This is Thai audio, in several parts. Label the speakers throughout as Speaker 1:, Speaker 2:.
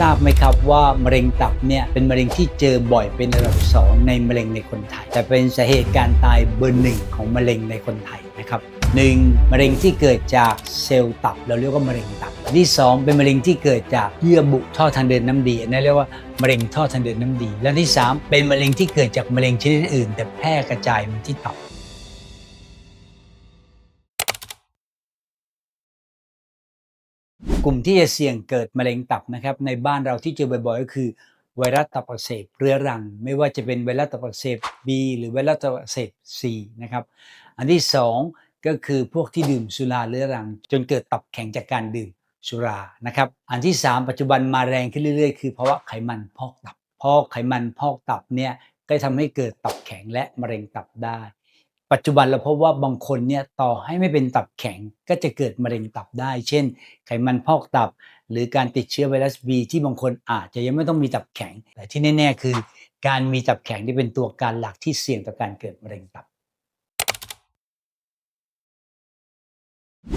Speaker 1: ทราบไหมครับว่ามะเร็งตับเนี่ยเป็นมะเร็งที่เจอบ่อยเป็นระดับสองในมะเร็งในคนไทย แต่เป็นสาเหตุการตายเบอร์หนึ่งของมะเร็งในคนไทยนะครับหนึ่งมะเร็งที่เกิดจากเซลล์ตับเราเรียกว่ามะเร็งตับที่สองเป็นมะเร็งที่เกิดจากเยื่อบุท่อทางเดินน้ำดีอันนั้นเรียกว่ามะเร็งท่อทางเดินน้ำดี และที่สามเป็นมะเร็งที่เกิดจากมะเร็งชนิดอื่น แต่แพร่กระจายมาที่ตับ กลุ่มที่จะเสี่ยงเกิดมะเร็งตับนะครับในบ้านเราที่เจอบ่อยๆ ก็คือไวรัสตับอักเสบเรื้อรัง ไม่ว่าจะเป็นไวรัสตับอักเสบ B หรือไวรัสตับอักเสบ C นะครับอันที่สองก็คือพวกที่ดื่มสุราเรื้อรัง จนเกิดตับแข็งจากการดื่มสุรานะครับอันที่สามปัจจุบันมาแรงขึ้นเรื่อยๆ คือภาวะไขมันพอกตับเพราะไขมันพอกตับเนี่ยก็ทำให้เกิดตับแข็งและมะเร็งตับได้ ปัจจุบันเราพบว่าบางคนเนี่ยต่อให้ไม่เป็นตับแข็งก็จะเกิดมะเร็งตับได้ เช่น ไขมันพอกตับ หรือการติดเชื้อไวรัส B ที่บางคนอาจจะยังไม่ต้องมีตับแข็ง แต่ที่แน่ ๆ คือ การมีตับแข็งที่เป็นตัวการหลักที่เสี่ยงต่อการเกิดมะเร็งตับ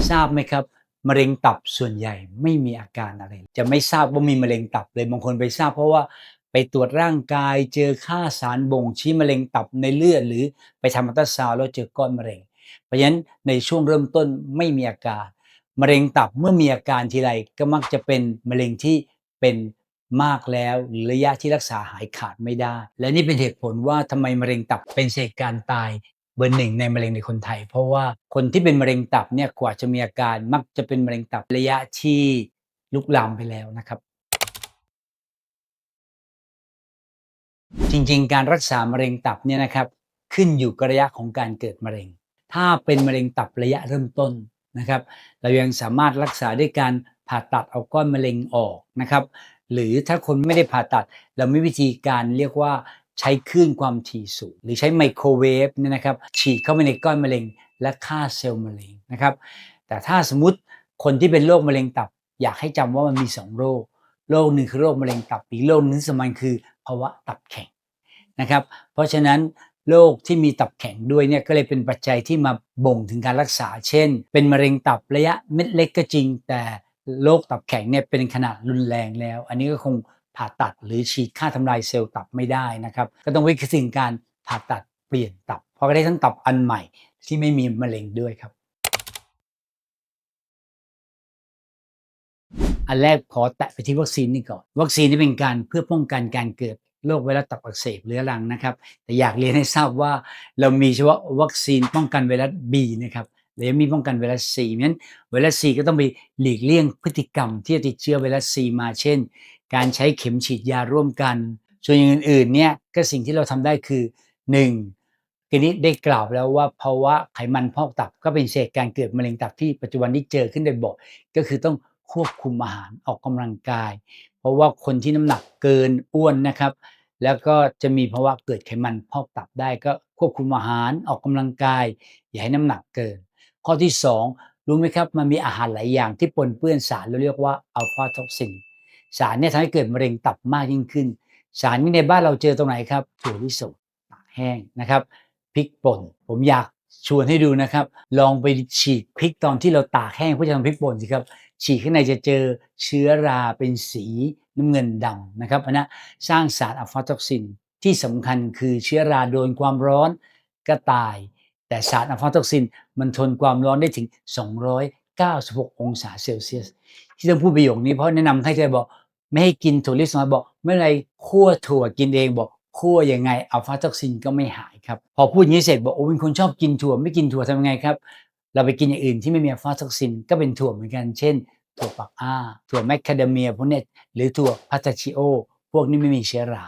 Speaker 1: ทราบไหมครับมะเร็งตับส่วนใหญ่ไม่มีอาการอะไร จะไม่ทราบว่ามีมะเร็งตับเลยบางคนไปทราบเพราะว่า ไปตรวจร่างกายเจอค่าสารบ่งชี้มะเร็งตับในเลือดหรือไปทำอัลตราซาวด์แล้วเจอก้อนมะเร็ง เพราะฉะนั้นในช่วงเริ่มต้นไม่มีอาการมะเร็งตับเมื่อมีอาการทีไรก็มักจะเป็นมะเร็งที่เป็นมากแล้วหรือระยะที่รักษาหายขาดไม่ได้ และนี่เป็นเหตุผลว่าทำไมมะเร็งตับเป็นเหตุการณ์ตายเบอร์หนึ่งในมะเร็งในคนไทย เพราะว่าคนที่เป็นมะเร็งตับเนี่ยกว่าจะมีอาการมักจะเป็นมะเร็งตับระยะที่ลุกลามไปแล้วนะครับ จริง ๆ การรักษามะเร็งตับเนี่ยนะครับขึ้นอยู่กับระยะของการเกิดมะเร็ง ถ้าเป็นมะเร็งตับระยะเริ่มต้นนะครับเรายังสามารถรักษาด้วยการผ่าตัดเอาก้อนมะเร็งออกนะครับหรือถ้าคนไม่ได้ผ่าตัด เรามีวิธีการเรียกว่าใช้คลื่นความถี่สูง หรือใช้ไมโครเวฟเนี่ยนะครับฉีดเข้าไปในก้อนมะเร็ง และฆ่าเซลล์มะเร็งนะครับแต่ถ้าสมมติคนที่เป็นโรคมะเร็งตับ อยากให้จำว่ามันมีสองโรค โรคหนึ่งคือโรคมะเร็งตับอีกโรคหนึ่งสำคัญคือาวะตับแข็งนะครับ เพราะฉะนั้นโรคที่มีตับแข็งด้วยเนี่ยก็เลยเป็นปัจจัยที่มาบ่งถึงการรักษา เช่น เป็นมะเร็งตับระยะเม็ดเล็กก็จริง แต่โรคตับแข็งเนี่ยเป็นขนาดรุนแรงแล้ว อันนี้ก็คงผ่าตัดหรือฉีดฆ่าทำลายเซลล์ตับไม่ได้นะครับ ก็ต้องวิเคราะห์ถึงการผ่าตัดเปลี่ยนตับ เพราะก็ได้ทั้งตับอันใหม่ที่ไม่มีมะเร็งด้วยครับ อันแรกขอแตะไปที่วัคซีนนี่ก่อน วัคซีนนี่เป็นการเพื่อป้องกันการเกิดโรคไวรัสตับอักเสบเรื้อรังนะครับ แต่อยากเรียนให้ทราบว่าเรามีเฉพาะวัคซีนป้องกันไวรัส B นะครับและยังมีป้องกันไวรัส C เพราะฉะนั้นไวรัส C ก็ต้องไปหลีกเลี่ยงพฤติกรรมที่จะติดเชื้อไวรัส C มาเช่น การใช้เข็มฉีดยาร่วมกัน ส่วนอย่างอื่นๆเนี่ยก็สิ่งที่เราทำได้คือ 1. ทีนี้ได้กล่าวแล้วว่าภาวะไขมันพอกตับก็เป็นเศษการเกิดมะเร็งตับที่ปัจจุบันที่เจอขึ้นได้บ่อยก็คือต้อง ควบคุมอาหารออกกำลังกาย เพราะว่าคนที่น้ำหนักเกินอ้วนนะครับ แล้วก็จะมีภาวะเกิดไขมันพอกตับได้ก็ควบคุมอาหารออกกำลังกาย อย่าให้น้ำหนักเกิน ข้อที่ 2 รู้ไหมครับมันมีอาหารหลายอย่างที่ปนเปื้อนสารเราเรียกว่าอัลฟาท็อกซินสารเนี่ยทำให้เกิดมะเร็งตับมากยิ่งขึ้น สารนี้ในบ้านเราเจอตรงไหนครับถั่วลิสงตากแห้งนะครับพริกป่นผมอยาก ชวนให้ดูนะครับ ลองไปฉีกพริกตอนที่เราตากแห้งเพื่อจะทำพริกป่นสิครับ ฉีกข้างในจะเจอเชื้อราเป็นสีน้ำเงินดำนะครับอันนั้นสร้างสารอัฟาท็อกซินที่สำคัญคือเชื้อราโดนความร้อนก็ตาย แต่สารอัฟาท็อกซินมันทนความร้อนได้ถึง 296 องศาเซลเซียส ที่ต้องพูดประโยคนี้เพราะแนะนำให้ใจบอก ไม่ให้กินถั่วลิสงบอกเมื่อไรคั่วถั่วกินเองบอก คั่วยังไงอัลฟาท็อกซินก็ไม่หายครับ พอพูดอย่างนี้เสร็จบอกโอ้เป็นคนชอบกินถั่วไม่กินถั่วทำยังไงครับ เราไปกินอย่างอื่นที่ไม่มีอัลฟาท็อกซินก็เป็นถั่วเหมือนกัน เช่น ถั่วปักอ้า ถั่วแมคคาเดเมียพวกเนี้ยหรือถั่วพัตชิโอ พวกนี้ไม่มีเชื้อรา